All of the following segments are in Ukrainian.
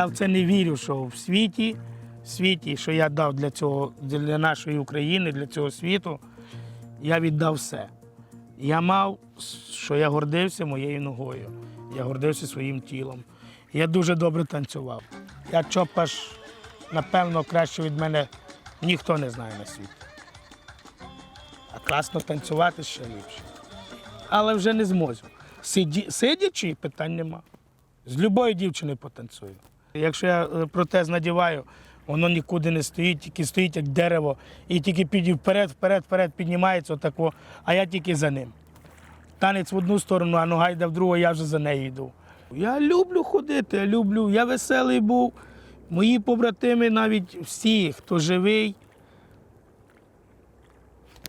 Я в це не вірю, що в світі, світі, що я дав для цього, для нашої України, для цього світу, я віддав все. Я мав, що я гордився моєю ногою, я гордився своїм тілом. Я дуже добре танцював. Я чопаш, напевно, краще від мене ніхто не знає на світі. А класно танцювати ще ліпше. Але вже не зможу. Сиді, сидячи, питань нема. З любої дівчини потанцюю. Якщо я е, протез надіваю, воно нікуди не стоїть, тільки стоїть як дерево, і тільки піді вперед, вперед, вперед піднімається отако, а я тільки за ним. Танець в одну сторону, а нога йде в другу, я вже за нею йду. Я люблю ходити, я люблю, я веселий був. Мої побратими, навіть всі, хто живий.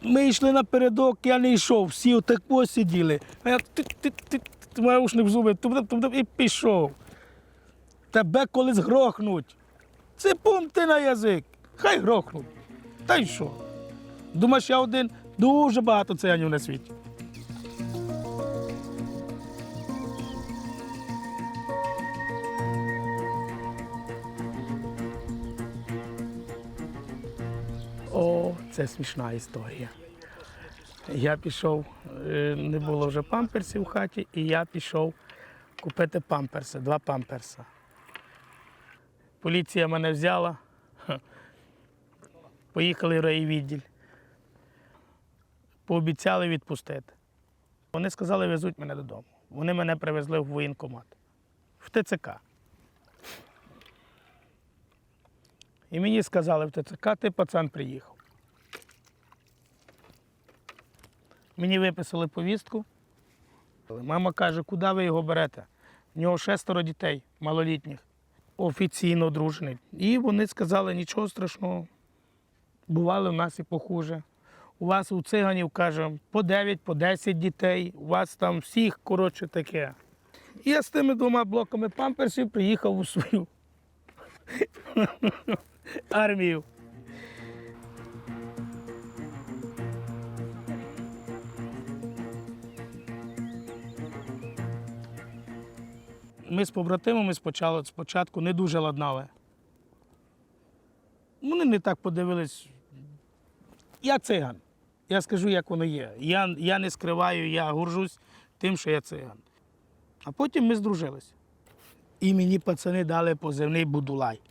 Ми йшли напередок, я не йшов, всі отако сиділи. А я ти-ти-ти, наушник в зуби, туп-туп-туп, і пішов. Тебе колись грохнуть. Це ти на язик. Хай грохнуть. Та й що? Думаєш, я один дуже багато циганів на світі. О, це смішна історія. Я пішов, е, не було вже памперсів в хаті, і я пішов купити памперси, два памперса. Поліція мене взяла. Поїхали в райвідділь. Пообіцяли відпустити. Вони сказали, везуть мене додому. Вони мене привезли в воєнкомат, в ТЦК. І мені сказали в ТЦК, ти пацан приїхав. Мені виписали повістку. Мама каже, куди ви його берете? У нього шестеро дітей малолітніх, офіційно одружений. І вони сказали, нічого страшного. Бували в нас і похуже. У вас у циганів, каже, по 9, по 10 дітей, у вас там всіх, коротше, таке. І я з тими двома блоками памперсів приїхав у свою армію. Ми з побратимами спочатку, спочатку не дуже ладнали. Вони не так подивились. Я циган. Я скажу, як воно є. Я, я не скриваю, я горжусь тим, що я циган. А потім ми здружилися. І мені пацани дали позивний Будулай.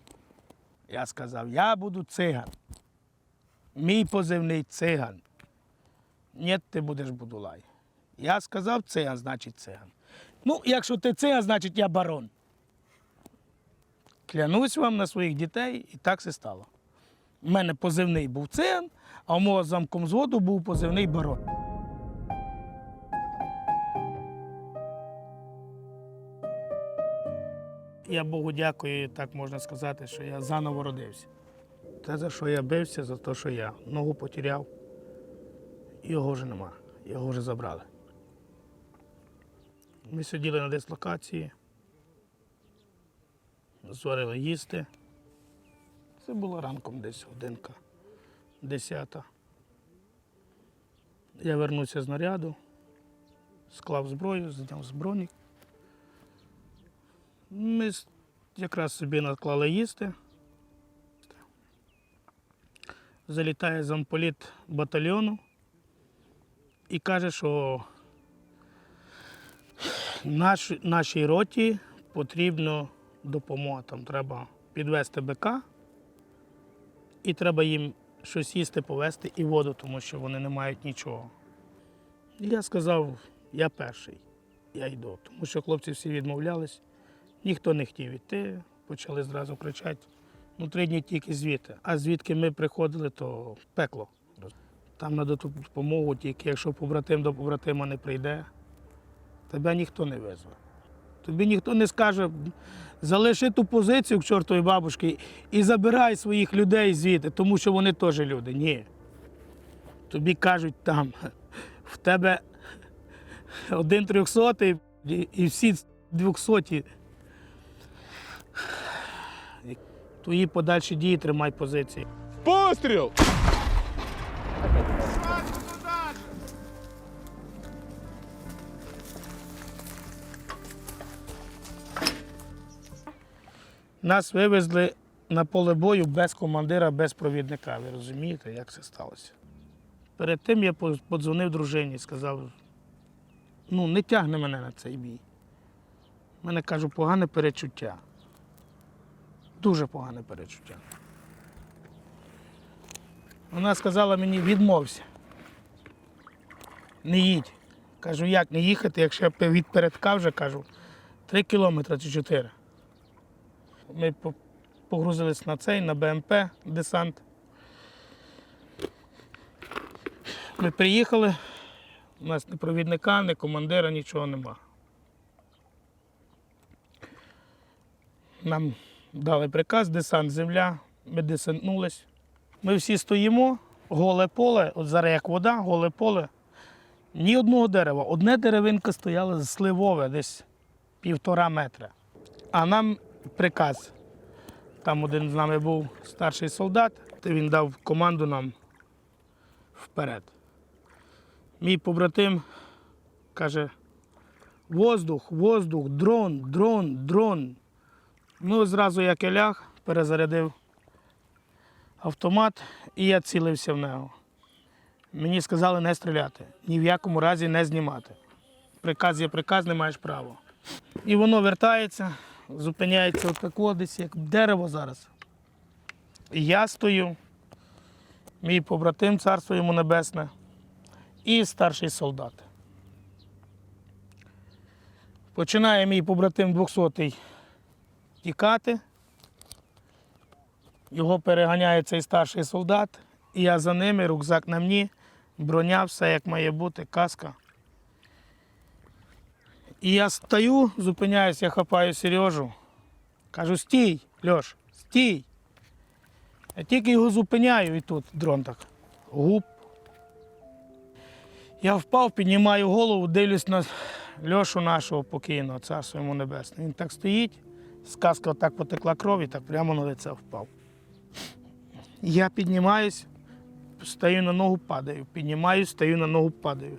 Я сказав, я буду циган. Мій позивний циган. Ні, ти будеш Будулай. Я сказав циган, значить циган. Ну, якщо ти циган, значить я барон. Клянусь вам на своїх дітей, і так все стало. У мене позивний був циган, а у мого замком зводу був позивний барон. Я Богу дякую, так можна сказати, що я заново родився. Те, за що я бився, за те, що я ногу потеряв, його вже нема, його вже забрали. Ми сиділи на дислокації, зварили їсти. Це було ранком десь годинка, десята. Я вернувся з наряду, склав зброю, зняв збройник. Ми якраз собі наклали їсти. Залітає замполіт батальйону і каже, що наш, нашій роті потрібно допомога. Там треба підвести БК і треба їм щось їсти, повезти і воду, тому що вони не мають нічого. Я сказав, я перший, я йду, тому що хлопці всі відмовлялись. Ніхто не хотів йти, почали зразу кричати. Ну, три дні тільки звідти. А звідки ми приходили, то пекло. Там на допомогу, тільки якщо побратим до побратима не прийде, тебе ніхто не визве. Тобі ніхто не скаже, залиши ту позицію к чортовій бабушки і забирай своїх людей звідти, тому що вони теж люди. Ні. Тобі кажуть там, в тебе один трьохсотий і всі двохсоті. Твої подальші дії тримай позиції. Постріл! Нас вивезли на поле бою без командира, без провідника. Ви розумієте, як це сталося? Перед тим я подзвонив дружині і сказав: ну, не тягне мене на цей бій. У мене кажу, погане перечуття. Дуже погане перечуття. Вона сказала мені, відмовся. Не їдь. Кажу, як не їхати, якщо я від передка вже кажу, три кілометри чи чотири. Ми погрузились на цей, на БМП десант. Ми приїхали, у нас ні провідника, ні командира, нічого нема. Нам дали приказ, десант земля, ми десантнулись. Ми всі стоїмо, голе поле, от зараз як вода, голе поле. Ні одного дерева. Одне деревинка стояла сливове, десь півтора метра. А нам приказ. Там один з нами був старший солдат, він дав команду нам вперед. Мій побратим каже: воздух, воздух, дрон, дрон, дрон. Ну, зразу як я ляг, перезарядив автомат і я цілився в нього. Мені сказали не стріляти, ні в якому разі не знімати. Приказ є приказ, не маєш права. І воно вертається, зупиняється отако десь, як дерево зараз. І я стою, мій побратим, царство йому небесне, і старший солдат. Починає мій побратим 200-й тікати. Його переганяє цей старший солдат, і я за ними, рюкзак на мені, броня, все як має бути, каска. І я стою, зупиняюсь, я хапаю Сережу. Кажу, стій, Льош, стій. Я тільки його зупиняю і тут дрон так. Гуп. Я впав, піднімаю голову, дивлюсь на Льошу нашого покійного, царство йому небесне. Він так стоїть, з каска так потекла кров і так прямо на лице впав. Я піднімаюсь, стаю на ногу, падаю. Піднімаюсь, стаю на ногу, падаю.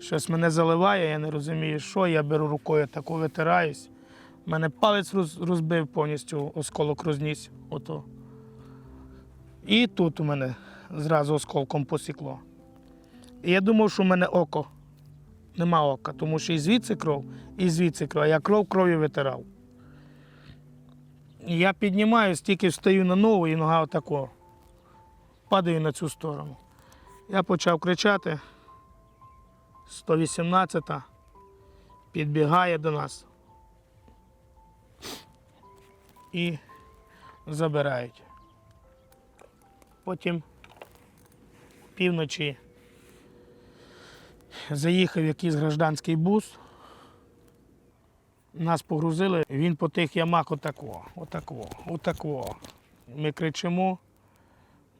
Щось мене заливає, я не розумію, що. Я беру рукою таку витираюсь. Мене палець розбив повністю, осколок розніс. Ото. І тут у мене зразу осколком посікло. І я думав, що в мене око. Нема ока, тому що і звідси кров, і звідси кров. А я кров кров'ю витирав. Я піднімаюсь, тільки встаю на ногу і нога отако. Падаю на цю сторону. Я почав кричати. 118-та підбігає до нас і забирають. Потім півночі заїхав якийсь гражданський бус. Нас погрузили, він по тих ямах отако, отако, отако. Ми кричимо,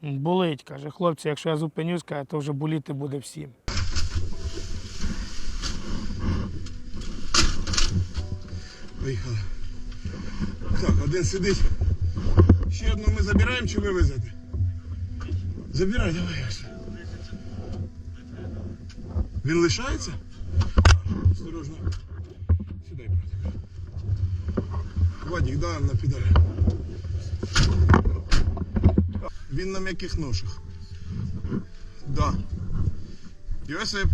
болить, каже, хлопці, якщо я зупинюсь, то вже боліти буде всім. Поїхали. Так, один сидить. Ще одну ми забираємо чи ви везете? Забирай, давай. Він лишається? Осторожно. Сідай, братик. Вадік, дай на підарі. Він на м'яких ношах. Да. Йосип.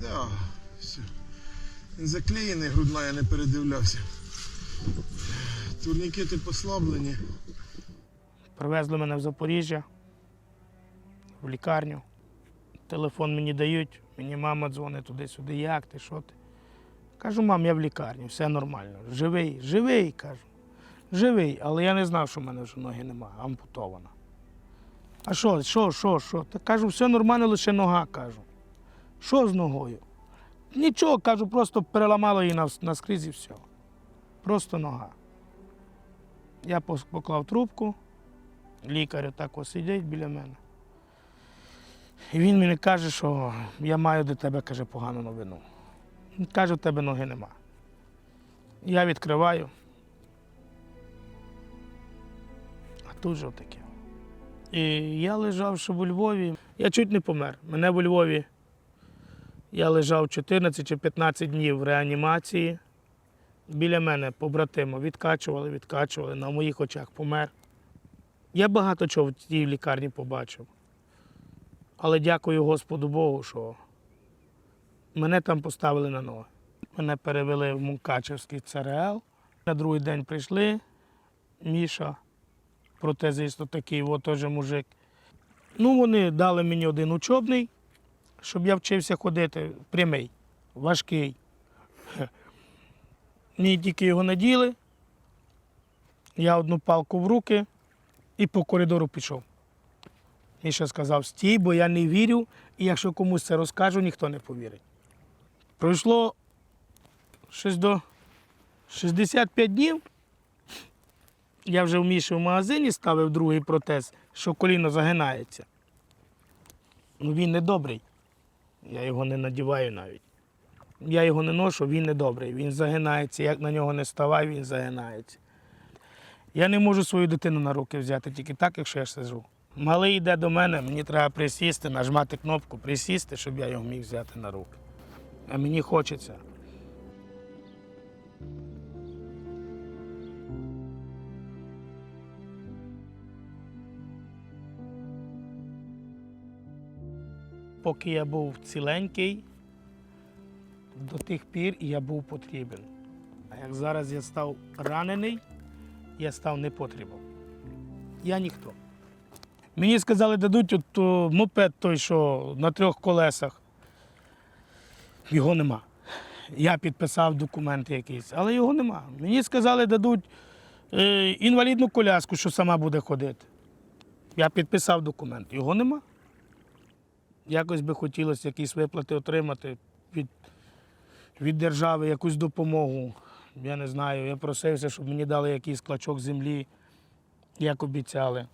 Да, все. Заклеєний, грудна, я не передивлявся. Турнікети послаблені. Привезли мене в Запоріжжя, в лікарню. Телефон мені дають, мені мама дзвонить туди-сюди, як ти, що ти? Кажу, мам, я в лікарні, все нормально. Живий, живий, кажу. Живий, але я не знав, що в мене вже ноги немає, ампутована. А що, що, що, що? Та кажу, все нормально, лише нога, кажу. Що з ногою? Нічого, кажу, просто переламало її наскрізь і все. Просто нога. Я поклав трубку, лікар так ось сидить біля мене. І він мені каже, що я маю до тебе каже, погану новину. Він Каже, у тебе ноги нема. Я відкриваю. А тут же таке. І я лежав ще у Львові. Я чуть не помер. Мене у Львові. Я лежав 14 чи 15 днів в реанімації. біля мене побратима відкачували, відкачували, на моїх очах помер. Я багато чого в тій лікарні побачив. Але дякую Господу Богу, що мене там поставили на ноги. Мене перевели в Мукачевський ЦРЛ. На другий день прийшли. Міша, протезист такий, теж мужик. Ну, вони дали мені один учобний, щоб я вчився ходити прямий, важкий. Мені тільки його наділи. Я одну палку в руки і по коридору пішов. Міша сказав, стій, бо я не вірю, і якщо комусь це розкажу, ніхто не повірить. Пройшло щось до 65 днів. Я вже в Міші в магазині ставив другий протез, що коліно загинається. Ну він не добрий. Я його не надіваю навіть. Я його не ношу, він не добрий. Він загинається. Як на нього не ставай, він загинається. Я не можу свою дитину на руки взяти тільки так, якщо я сижу. Малий йде до мене, мені треба присісти, нажмати кнопку, присісти, щоб я його міг взяти на руки. А мені хочеться. Поки я був ціленький, до тих пір я був потрібен. А як зараз я став ранений, я став не потрібен. Я ніхто. Мені сказали, дадуть от, о, мопед той, що на трьох колесах. Його нема. Я підписав документи якісь, але його нема. Мені сказали, дадуть е, інвалідну коляску, що сама буде ходити. Я підписав документ. Його нема. Якось би хотілося якісь виплати отримати від, від держави, якусь допомогу. Я не знаю. Я просився, щоб мені дали якийсь клочок землі, як обіцяли.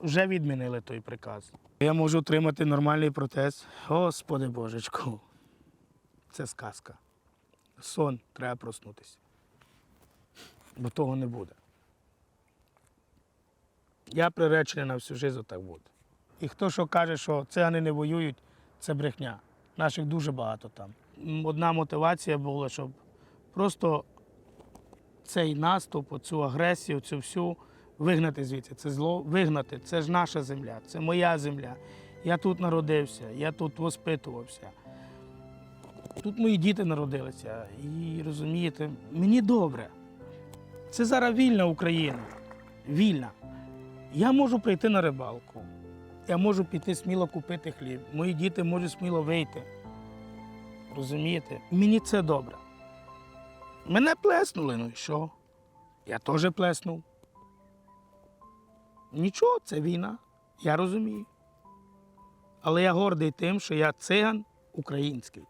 Вже відмінили той приказ. Я можу отримати нормальний протез. Господи Божечку. Це сказка. Сон, треба проснутися. Бо того не буде. Я приречений на всю життя так буде. І хто що каже, що цигани не воюють, це брехня. Наших дуже багато там. Одна мотивація була, щоб просто цей наступ, цю агресію, цю всю вигнати звідси. Це зло вигнати. Це ж наша земля, це моя земля. Я тут народився, я тут воспитувався. Тут мої діти народилися. І розумієте, мені добре. Це зараз вільна Україна. Вільна. Я можу прийти на рибалку. Я можу піти сміло купити хліб. Мої діти можуть сміло вийти. Розумієте? Мені це добре. Мене плеснули, ну і що? Я теж плеснув. Нічого, це війна. Я розумію. Але я гордий тим, що я циган український.